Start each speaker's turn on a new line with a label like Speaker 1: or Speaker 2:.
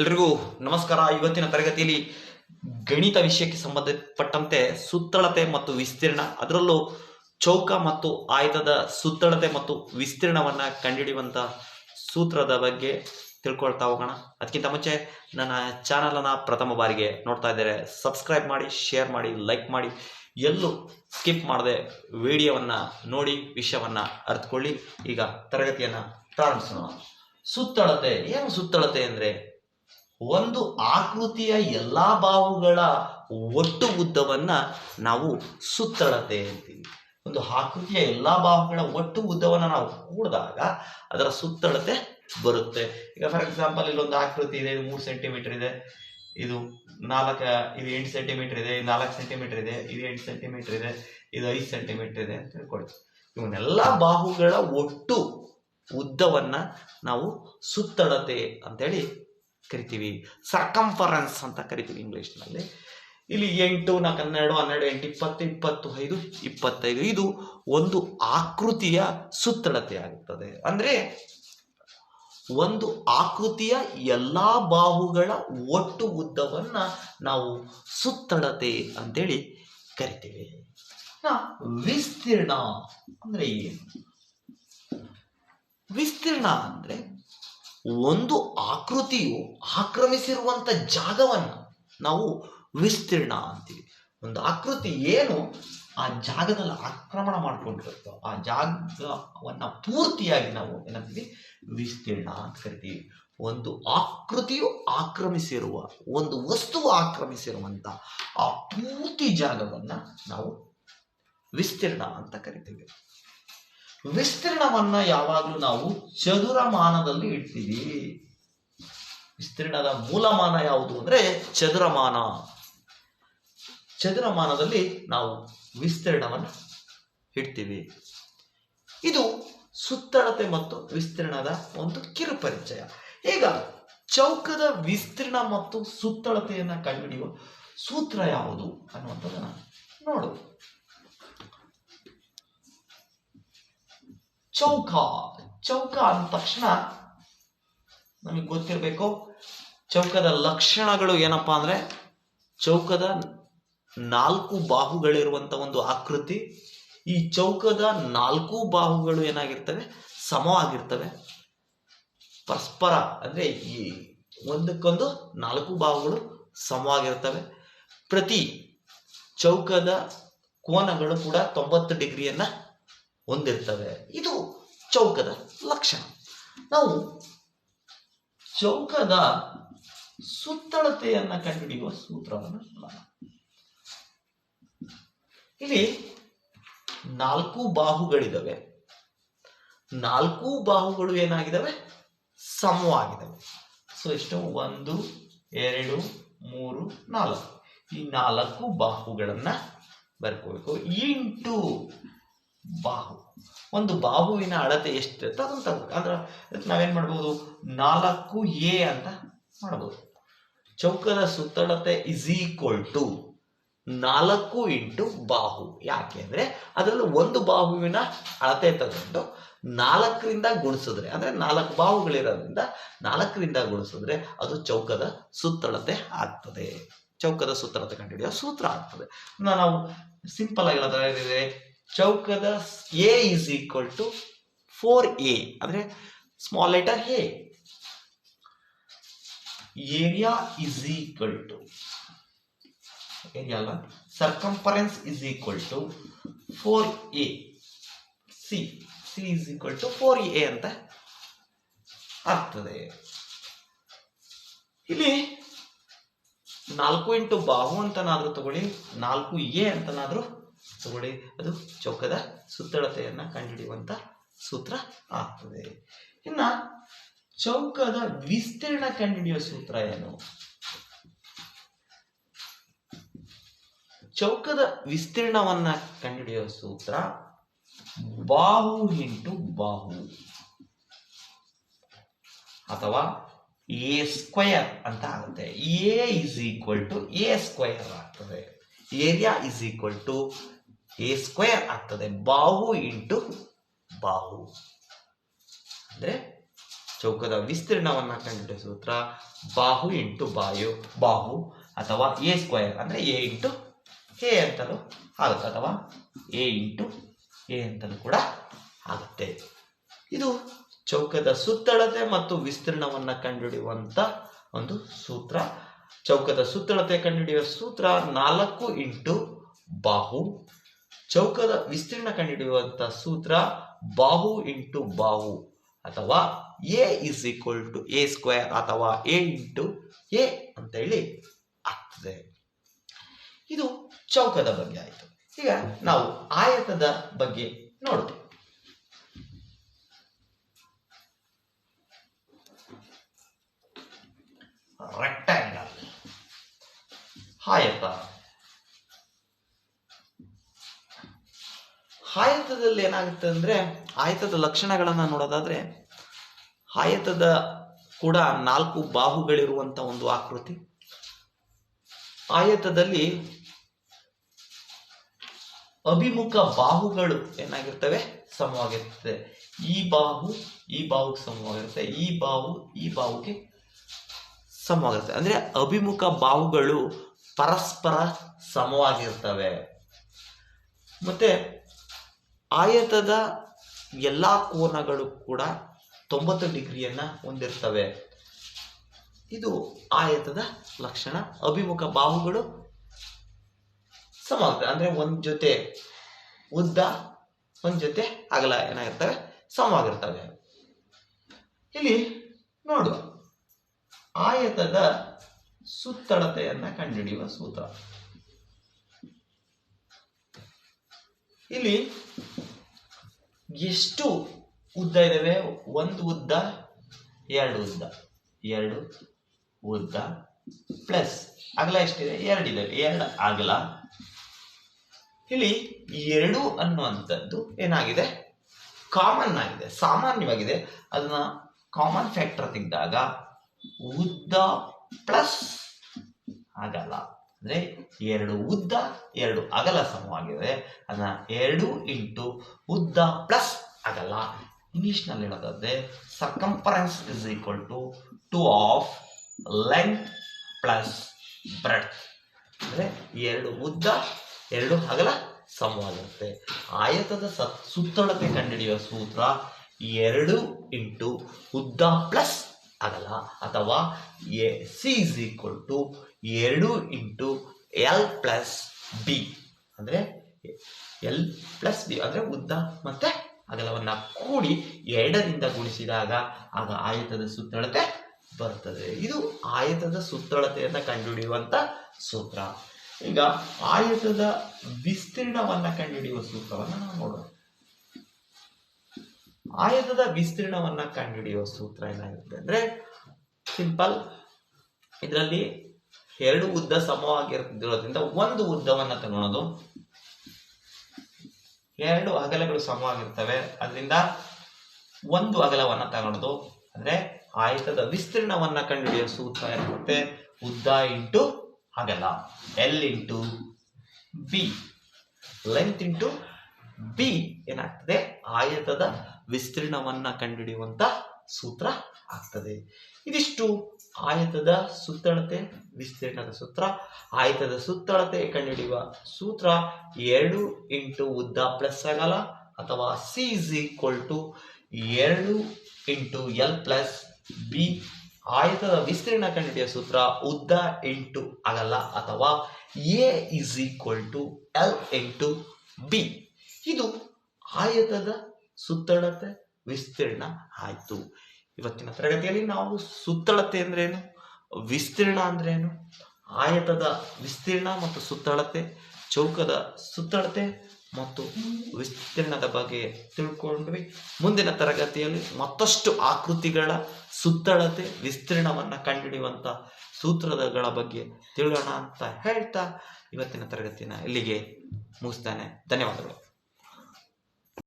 Speaker 1: ಎಲ್ರಿಗೂ ನಮಸ್ಕಾರ. ಇವತ್ತಿನ ತರಗತಿಯಲ್ಲಿ ಗಣಿತ ವಿಷಯಕ್ಕೆ ಸಂಬಂಧಪಟ್ಟಂತೆ ಸುತ್ತಳತೆ ಮತ್ತು ವಿಸ್ತೀರ್ಣ, ಅದರಲ್ಲೂ ಚೌಕ ಮತ್ತು ಆಯುಧದ ಸುತ್ತಳತೆ ಮತ್ತು ವಿಸ್ತೀರ್ಣವನ್ನ ಕಂಡುಹಿಡಿಯುವಂತ ಸೂತ್ರದ ಬಗ್ಗೆ ತಿಳ್ಕೊಳ್ತಾ ಹೋಗೋಣ. ಅದಕ್ಕಿಂತ ಮುಂಚೆ ನನ್ನ ಚಾನಲನ್ನು ಪ್ರಥಮ ಬಾರಿಗೆ ನೋಡ್ತಾ ಇದ್ದಾರೆ ಸಬ್ಸ್ಕ್ರೈಬ್ ಮಾಡಿ ಶೇರ್ ಮಾಡಿ ಲೈಕ್ ಮಾಡಿ, ಎಲ್ಲೂ ಸ್ಕಿಪ್ ಮಾಡದೆ ವಿಡಿಯೋವನ್ನ ನೋಡಿ, ವಿಷಯವನ್ನ ಅರ್ಥಕೊಳ್ಳಿ ಈಗ ತರಗತಿಯನ್ನ ಪ್ರಾರಂಭಿಸೋಣ. ಸುತ್ತಳತೆ, ಏನು ಸುತ್ತಳತೆ ಅಂದ್ರೆ? ಒಂದು ಆಕೃತಿಯ ಎಲ್ಲ ಬಾಹುಗಳ ಒಟ್ಟು ಉದ್ದವನ್ನ ನಾವು ಸುತ್ತಳತೆ ಅಂತೀವಿ. ಒಂದು ಆಕೃತಿಯ ಎಲ್ಲ ಬಾಹುಗಳ ಒಟ್ಟು ಉದ್ದವನ್ನು ನಾವು ಕೂಡಿದಾಗ ಅದರ ಸುತ್ತಳತೆ ಬರುತ್ತೆ. ಈಗ ಫಾರ್ ಎಕ್ಸಾಂಪಲ್ ಇಲ್ಲೊಂದು ಆಕೃತಿ ಇದೆ ಇದು ಮೂರು ಸೆಂಟಿಮೀಟರ್ ಇದೆ, ಇದು ನಾಲ್ಕ, ಇದು ಎಂಟು ಸೆಂಟಿಮೀಟರ್ ಇದೆ, ಇದು ನಾಲ್ಕು ಸೆಂಟಿಮೀಟರ್ ಇದೆ, ಇದು ಎಂಟು ಸೆಂಟಿಮೀಟರ್ ಇದೆ, ಇದು ಐದು ಸೆಂಟಿಮೀಟರ್ ಇದೆ ಅಂತ ಹೇಳ್ಕೊಡ್ತೀವಿ ಇವನ್ನೆಲ್ಲ ಬಾಹುಗಳ ಒಟ್ಟು ಉದ್ದವನ್ನ ನಾವು ಸುತ್ತಳತೆ ಅಂತೇಳಿ ಕರಿತೀವಿ. ಸರ್ಕಂಫರೆನ್ಸ್ ಅಂತ ಕರಿತೀವಿ ಇಂಗ್ಲೀಷ್ನಲ್ಲಿ. ಇಲ್ಲಿ ಎಂಟು ನಾಲ್ಕು ಹನ್ನೆರಡು ಹನ್ನೆರಡು ಎಂಟು ಇಪ್ಪತ್ತು ಇಪ್ಪತ್ತು ಐದು ಇಪ್ಪತ್ತೈದು. ಇದು ಒಂದು ಆಕೃತಿಯ ಸುತ್ತಳತೆ ಆಗುತ್ತದೆ. ಅಂದ್ರೆ ಒಂದು ಆಕೃತಿಯ ಎಲ್ಲಾ ಬಾಹುಗಳ ಒಟ್ಟು ಉದ್ದವನ್ನು ನಾವು ಸುತ್ತಳತೆ ಅಂತೇಳಿ ಕರಿತೀವಿ. ವಿಸ್ತೀರ್ಣ ಅಂದ್ರೆ ಏನು? ವಿಸ್ತೀರ್ಣ ಅಂದ್ರೆ ಒಂದು ಆಕೃತಿಯು ಆಕ್ರಮಿಸಿರುವಂತ ಜಾಗವನ್ನ ನಾವು ವಿಸ್ತೀರ್ಣ ಅಂತೀವಿ. ಒಂದು ಆಕೃತಿ ಏನು, ಆ ಜಾಗದಲ್ಲಿ ಆಕ್ರಮಣ ಮಾಡ್ಕೊಂಡಿರುತ್ತೋ, ಆ ಜಾಗವನ್ನ ಪೂರ್ತಿಯಾಗಿ ನಾವು ಏನಂತೀವಿ, ವಿಸ್ತೀರ್ಣ ಅಂತ ಕರಿತೀವಿ. ಒಂದು ಆಕೃತಿಯು ಆಕ್ರಮಿಸಿರುವ, ಒಂದು ವಸ್ತು ಆಕ್ರಮಿಸಿರುವಂತ ಆ ಪೂರ್ತಿ ಜಾಗವನ್ನ ನಾವು ವಿಸ್ತೀರ್ಣ ಅಂತ ಕರಿತೀವಿ. ವಿಸ್ತೀರ್ಣವನ್ನ ಯಾವಾಗಲೂ ನಾವು ಚದುರಮಾನದಲ್ಲಿ ಇಡ್ತೀವಿ. ವಿಸ್ತೀರ್ಣದ ಮೂಲಮಾನ ಯಾವುದು ಅಂದ್ರೆ ಚದುರಮಾನ. ಚದುರಮಾನದಲ್ಲಿ ನಾವು ವಿಸ್ತೀರ್ಣವನ್ನು ಇಡ್ತೀವಿ. ಇದು ಸುತ್ತಳತೆ ಮತ್ತು ವಿಸ್ತೀರ್ಣದ ಒಂದು ಕಿರು ಪರಿಚಯ ಈಗ ಚೌಕದ ವಿಸ್ತೀರ್ಣ ಮತ್ತು ಸುತ್ತಳತೆಯನ್ನ ಕಂಡುಹಿಡಿಯುವ ಸೂತ್ರ ಯಾವುದು ಅನ್ನುವಂಥದ್ದನ್ನ ನೋಡು ಚೌಕ ಚೌಕ ಅಂದ ತಕ್ಷಣ ನಮಗೆ ಗೊತ್ತಿರಬೇಕು, ಚೌಕದ ಲಕ್ಷಣಗಳು ಏನಪ್ಪ ಅಂದರೆ ಚೌಕದ ನಾಲ್ಕು ಬಾಹುಗಳಿರುವಂಥ ಒಂದು ಆಕೃತಿ. ಈ ಚೌಕದ ನಾಲ್ಕು ಬಾಹುಗಳು ಏನಾಗಿರ್ತವೆ? ಸಮವಾಗಿರ್ತವೆ. ಪರಸ್ಪರ ಅಂದರೆ ಈ ಒಂದಕ್ಕೊಂದು ನಾಲ್ಕು ಬಾಹುಗಳು ಸಮವಾಗಿರ್ತವೆ. ಪ್ರತಿ ಚೌಕದ ಕೋನಗಳು ಕೂಡ ತೊಂಬತ್ತು ಡಿಗ್ರಿಯನ್ನ ಹೊಂದಿರ್ತವೆ. ಇದು ಚೌಕದ ಲಕ್ಷಣ. ನಾವು ಚೌಕದ ಸುತ್ತಳತೆಯನ್ನ ಕಂಡುಹಿಡಿಯುವ ಸೂತ್ರವನ್ನು ನೋಡೋಣ. ಇಲ್ಲಿ ನಾಲ್ಕು ಬಾಹುಗಳಿದಾವೆ. ನಾಲ್ಕು ಬಾಹುಗಳು ಏನಾಗಿದ್ದಾವೆ ಸಮವಾಗಿದ್ದಾವೆ ಸೊ ಎಷ್ಟು? ಒಂದು, ಎರಡು, ಮೂರು, ನಾಲ್ಕು. ಈ ನಾಲ್ಕು ಬಾಹುಗಳನ್ನ ಬರ್ಕೋಬೇಕು. ಇಂಟು ಬಾಹು. ಒಂದು ಬಾಹುವಿನ ಅಳತೆ ಎಷ್ಟಿರುತ್ತೆ ಅದನ್ನು ತಗೋಬೇಕು ಅಂದ್ರೆ ನಾವೇನ್ ಮಾಡ್ಬೋದು? ನಾಲ್ಕು ಎ ಅಂತ ಮಾಡ್ಬೋದು. ಚೌಕದ ಸುತ್ತಳತೆ ಇಸ್ ಈಕ್ವಲ್ ಟು ನಾಲ್ಕು ಇಂಟು ಬಾಹು. ಯಾಕೆ ಅಂದರೆ ಅದರಲ್ಲಿ ಒಂದು ಬಾಹುವಿನ ಅಳತೆ ತಗೊಂಡು ನಾಲ್ಕರಿಂದ ಗುಣಿಸಿದ್ರೆ, ಅಂದರೆ ನಾಲ್ಕು ಬಾಹುಗಳಿರೋದ್ರಿಂದ ನಾಲ್ಕರಿಂದ ಗುಣಿಸಿದ್ರೆ ಅದು ಚೌಕದ ಸುತ್ತಳತೆ ಆಗ್ತದೆ. ಚೌಕದ ಸುತ್ತಳತೆ ಕಂಡುಹಿಡಿಯೋ ಸೂತ್ರ ಆಗ್ತದೆ. ನಾವು ಸಿಂಪಲ್ ಆಗಿ ಹೇಳೋದಾದ್ರೆ ಚೌಕದ A is equal to four A ಅಂದ್ರೆ small letter A area is equal to area ಅಲ್ಲ circumference is equal to four A C C is equal to four A ಅಂತ ಆಗ್ತದೆ. ಇಲ್ಲಿ ನಾಲ್ಕು ಇಂಟು ಬಾಹು ಅಂತನಾದ್ರೂ ತಗೊಳ್ಳಿ, ನಾಲ್ಕು ಎ ಅಂತನಾದ್ರೂ ತಗೊಳ್ಳಿ ಅದು ಚೌಕದ ಸುತ್ತಳತೆಯನ್ನು ಕಂಡುಹಿಡಿಯುವಂತ ಸೂತ್ರ ಆಗ್ತದೆ. ಇನ್ನ ಚೌಕದ ವಿಸ್ತೀರ್ಣ ಕಂಡುಹಿಡಿಯುವ ಸೂತ್ರ ಏನು? ಚೌಕದ ವಿಸ್ತೀರ್ಣವನ್ನ ಕಂಡುಹಿಡಿಯುವ ಸೂತ್ರ ಬಾಹು ಇಂಟು ಬಾಹು ಅಥವಾ ಎ ಸ್ಕ್ವಯರ್ ಅಂತ ಆಗುತ್ತೆ. A is equal to A square ಆಗ್ತದೆ. Area is equal to A square ಆಗ್ತದೆ. ಬಾಹು ಇಂಟು ಬಾಹು. ಅಂದ್ರೆ ಚೌಕದ ವಿಸ್ತೀರ್ಣವನ್ನ ಕಂಡುಹಿಡಿಯುವ ಸೂತ್ರ. ಬಾಹು ಇಂಟು ಬಾಯು, ಬಾಹು ಅಥವಾ ಎ ಸ್ಕ್ವೇರ್ ಅಂದ್ರೆ ಎ ಇಂಟು ಎ ಅಂತಲೂ ಆಗುತ್ತೆ ಅಥವಾ ಎ ಇಂಟು ಎ ಅಂತಲೂ ಕೂಡ ಆಗುತ್ತೆ. ಇದು ಚೌಕದ ಸುತ್ತಳತೆ ಮತ್ತು ವಿಸ್ತೀರ್ಣವನ್ನ ಕಂಡುಹಿಡಿಯುವಂತ ಒಂದು ಸೂತ್ರ. ಚೌಕದ ಸುತ್ತಳತೆ ಕಂಡುಹಿಡಿಯುವ ಸೂತ್ರ ನಾಲ್ಕು ಇಂಟು ಬಾಹು. ಚೌಕದ ವಿಸ್ತೀರ್ಣ ಕಂಡುಹಿಡಿಯುವಂತ ಸೂತ್ರ ಬಾಹು ಇಂಟು ಬಾಹು ಅಥವಾ A is equal to A square ಅಥವಾ ಎ ಇಂಟು ಎ ಅಂತ ಹೇಳಿ ಆಗ್ತದೆ. ಇದು ಚೌಕದ ಬಗ್ಗೆ ಆಯಿತು. ಈಗ ನಾವು ಆಯತದ ಬಗ್ಗೆ ನೋಡೋಣ ರೆಕ್ಟ್ಯಾಂಗಲ್ ಆಯತ. ಆಯತದಲ್ಲಿ ಏನಾಗುತ್ತೆ ಅಂದ್ರೆ ಆಯತದ ಲಕ್ಷಣಗಳನ್ನ ನೋಡೋದಾದ್ರೆ ಆಯತದ ಕೂಡ ನಾಲ್ಕು ಬಾಹುಗಳಿರುವಂತ ಒಂದು ಆಕೃತಿ. ಆಯತದಲ್ಲಿ ಅಭಿಮುಖ ಬಾಹುಗಳು ಏನಾಗಿರ್ತವೆ? ಸಮವಾಗಿರ್ತದೆ. ಈ ಬಾಹು, ಈ ಬಾಹುಗೆ ಸಮವಾಗಿರುತ್ತೆ. ಈ ಬಾಹು, ಈ ಬಾಹುಗೆ ಸಮವಾಗಿರುತ್ತೆ. ಅಂದ್ರೆ ಅಭಿಮುಖ ಬಾಹುಗಳು ಪರಸ್ಪರ ಸಮವಾಗಿರ್ತವೆ. ಮತ್ತೆ ಆಯತದ ಎಲ್ಲಾ ಕೋನಗಳು ಕೂಡ ತೊಂಬತ್ತು ಡಿಗ್ರಿಯನ್ನು ಹೊಂದಿರ್ತವೆ. ಇದು ಆಯತದ ಲಕ್ಷಣ. ಅಭಿಮುಖ ಬಾಹುಗಳು ಸಮಾಗ್ತವೆ ಅಂದ್ರೆ ಒಂದು ಜೊತೆ ಉದ್ದ, ಒಂದು ಜೊತೆ ಅಗಲ ಏನಾಗಿರ್ತವೆ ಸಮವಾಗಿರ್ತವೆ. ಇಲ್ಲಿ ನೋಡುವ. ಆಯತದ ಸುತ್ತಳತೆಯನ್ನ ಕಂಡುಹಿಡಿಯುವ ಸೂತ್ರ. ಇಲ್ಲಿ ಎಷ್ಟು ಉದ್ದ ಇದಾವೆ? ಒಂದು ಉದ್ದ, ಎರಡು ಉದ್ದ. ಎರಡು ಉದ್ದ ಪ್ಲಸ್ ಅಗಲ ಎಷ್ಟಿದೆ? ಎರಡು ಇದೆ ಎರಡು ಅಗಲ. ಇಲ್ಲಿ ಎರಡು ಅನ್ನುವಂಥದ್ದು ಏನಾಗಿದೆ? ಕಾಮನ್ ಆಗಿದೆ. ಸಾಮಾನ್ಯವಾಗಿದೆ. ಅದನ್ನ ಕಾಮನ್ ಫ್ಯಾಕ್ಟರ್ ತೆಗೆದಾಗ ಉದ್ದ ಪ್ಲಸ್ ಅಗಲ. ಅಂದ್ರೆ ಎರಡು ಉದ್ದ, ಎರಡು ಅಗಲ ಸಮವಾಗಿದೆ ಅದನ್ನ ಎರಡು ಇಂಟು ಉದ್ದ ಪ್ಲಸ್ ಅಗಲ. ಇಂಗ್ಲೀಷ್ನಲ್ಲಿ ಹೇಳೋದಾದ್ರೆ circumference is equal to two of length plus breadth ಅಂದರೆ ಎರಡು ಉದ್ದ, ಎರಡು ಅಗಲ ಸಮವಾಗಿರುತ್ತೆ. ಆಯತದ ಸತ್ ಸುತ್ತಳತೆ ಕಂಡುಹಿಡಿಯುವ ಸೂತ್ರ ಎರಡು ಇಂಟು ಉದ್ದ ಪ್ಲಸ್ ಅಗಲ. ಅಥವಾ A C is equal to ಎರಡು ಇಂಟು ಎಲ್ ಪ್ಲಸ್ ಬಿ ಅಂದರೆ ಎಲ್ ಪ್ಲಸ್ ಬಿ ಅಂದರೆ ಉದ್ದ ಮತ್ತೆ ಅಗಲವನ್ನ ಕೂಡಿ ಎರಡರಿಂದ ಗುಣಿಸಿದಾಗ ಆಗ ಆಯತದ ಸುತ್ತಳತೆ ಬರ್ತದೆ. ಇದು ಆಯತದ ಸುತ್ತಳತೆಯನ್ನ ಕಂಡುಹಿಡಿಯುವಂತ ಸೂತ್ರ. ಈಗ ಆಯತದ ವಿಸ್ತೀರ್ಣವನ್ನ ಕಂಡುಹಿಡಿಯುವ ಸೂತ್ರವನ್ನ ನಾವು ನೋಡೋಣ. ಆಯತದ ವಿಸ್ತೀರ್ಣವನ್ನ ಕಂಡುಹಿಡಿಯುವ ಸೂತ್ರ ಏನಾಗುತ್ತೆ ಅಂದ್ರೆ ಸಿಂಪಲ್ ಇದರಲ್ಲಿ ಎರಡು ಉದ್ದ ಸಮವಾಗಿರೋದ್ರಿಂದ ಒಂದು ಉದ್ದವನ್ನು ತಗೊಳೋದು. ಎರಡು ಅಗಲಗಳು ಸಮವಾಗಿರ್ತವೆ. ಅದರಿಂದ ಒಂದು ಅಗಲವನ್ನು ತಗೊಳೋದು. ಅಂದ್ರೆ ಆಯತದ ವಿಸ್ತೀರ್ಣವನ್ನ ಕಂಡುಹಿಡಿಯುವ ಸೂತ್ರ ಏನಾಗುತ್ತೆ ಉದ್ದ ಇಂಟು ಅಗಲ. L into B length into B ಏನಾಗ್ತದೆ? ಆಯತದ ವಿಸ್ತೀರ್ಣವನ್ನ ಕಂಡುಹಿಡಿಯುವಂತ ಸೂತ್ರ ಆಗ್ತದೆ. ಇದಿಷ್ಟು. ಆಯತದ ಸುತ್ತಳತೆ ವಿಸ್ತೀರ್ಣದ ಸೂತ್ರ. ಆಯತದ ಸುತ್ತಳತೆ ಕಂಡುಹಿಡಿಯುವ ಸೂತ್ರ ಎರಡು ಇಂಟು ಉದ್ದ ಪ್ಲಸ್ ಅಗಲ ಅಥವಾ ಸಿ ಇಸ್ ಈಕ್ವಲ್ ಟು ಎರಡು ಇಂಟು ಎಲ್ ಪ್ಲಸ್ ಬಿ ಆಯತದ ವಿಸ್ತೀರ್ಣ ಕಂಡುಹಿಡಿಯುವ ಸೂತ್ರ ಉದ್ದ ಇಂಟು ಅಗಲ ಅಥವಾ A is equal to L into B ಇದು ಆಯತದ ಸುತ್ತಳತೆ ವಿಸ್ತೀರ್ಣ ಆಯಿತು. ಇವತ್ತಿನ ತರಗತಿಯಲ್ಲಿ ನಾವು ಸುತ್ತಳತೆ ಅಂದ್ರೇನು? ವಿಸ್ತೀರ್ಣ ಅಂದ್ರೇನು? ಆಯತದ ವಿಸ್ತೀರ್ಣ ಮತ್ತು ಸುತ್ತಳತೆ, ಚೌಕದ ಸುತ್ತಳತೆ ಮತ್ತು ವಿಸ್ತೀರ್ಣದ ಬಗ್ಗೆ ತಿಳ್ಕೊಂಡ್ವಿ. ಮುಂದಿನ ತರಗತಿಯಲ್ಲಿ ಮತ್ತಷ್ಟು ಆಕೃತಿಗಳ ಸುತ್ತಳತೆ, ವಿಸ್ತೀರ್ಣವನ್ನು ಕಂಡುಹಿಡಿಯುವಂಥ ಸೂತ್ರಗಳ ಬಗ್ಗೆ ತಿಳಿಯೋಣ ಅಂತ ಹೇಳ್ತಾ ಇವತ್ತಿನ ತರಗತಿನ ಇಲ್ಲಿಗೆ ಮುಗಿಸ್ತಾನೆ. ಧನ್ಯವಾದಗಳು.